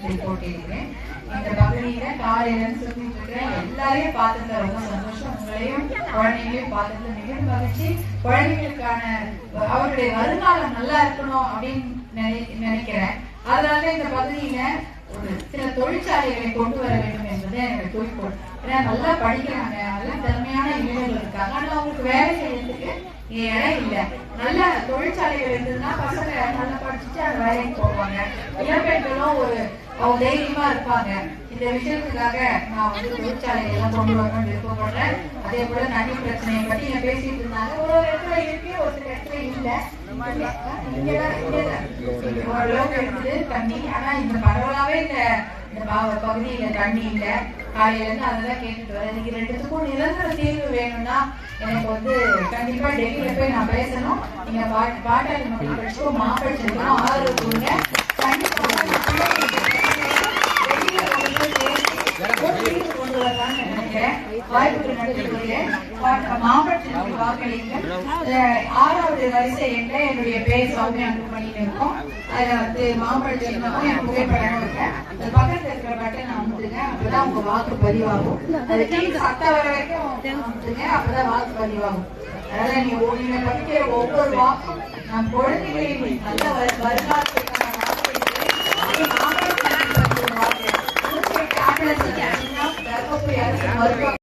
சின்னத்தில் போட்டிருக்கேன். இந்த பகுதியில காலையில இருந்து சுத்திட்டு இருக்கிறேன் எல்லாரையும் பார்த்ததுல ரொம்ப சந்தோஷம். உங்களையும் குழந்தைங்களையும் பார்த்ததுல மிகவும் மகிழ்ச்சி. குழந்தைகளுக்கான அவருடைய வருங்காலம் நல்லா இருக்கணும் அப்படின்னு நினை- நினைக்கிறேன். அதனால இந்த பகுதியில ஒரு சில தொழிற்சாலைகளை கொண்டு வர வேண்டும் என்பது என்னோட குறிக்கோள். ஏன்னா நல்லா படிக்கிறாங்க. நல்ல திறமையான இளைஞர்கள் இருக்காங்க. ஆனா அவங்களுக்கு வேலை செய்யறதுக்கு இடம் இல்லை நல்ல தொழிற்சாலைகள் இருந்ததுன்னா பசங்க படிச்சுட்டு வேலைக்கு போவாங்க. இளம்பெண்களும் ஒரு அவங்க தைரியமா இருப்பாங்க. இந்த விஷயத்துக்காக நான் வந்து தொழிற்சாலைகள் எல்லாம் கொண்டு வரணும்னு விருப்பப்படுறேன். அதே போல தண்ணி பிரச்சனையை பத்தி நான் பேசிட்டு இருந்தாங்க. ஒரு இடத்துல இருக்கு ஒரு சில இடத்துல இல்ல. இங்கதான் ஓரளவுக்கு இருக்குது தண்ணி. ஆனா இந்த பரவலாவே இந்த இந்த பகுதியில தண்ணி இல்ல. காலையில இருந்து அதெல்லாம் கேட்டுட்டு வரேன் இன்னைக்கு ரெண்டுத்துக்கும் நிரந்தர தீர்வு வேணும்னா எனக்கு வந்து கண்டிப்பா டெல்லியில போய் நான் பேசணும். நீங்க பாட்டாளி மக்கள் கட்சிக்கும் மாம்பழத்திற்கும் ஆதரவு கொடுங்க நினைக்கிறேன் மாவட்டத்திற்கு வாக்களிங்க ஆறாவது வரிசை என்ற என்னுடைய பேர் சௌமியா பண்ணிட்டு இருக்கோம். அதுல வந்து மாம்பழ சின்னமும் புகைப்படம் இருக்கு. அது பக்கத்துல இருக்கிற பட்டன் அமுத்துங்க. தான் உங்க வாக்கு பதிவாகும். அது டீம் சத்த வர வரைக்கும் அப்பதான் வாக்கு பதிவாகும். அதனால நீ நீங்க படிக்கிற ஒவ்வொரு வாக்கும் நம் குழந்தைகளின் நல்ல வருங்காலத்துக்கான வாக்கு தர்மபுரி அரசு மருத்துவ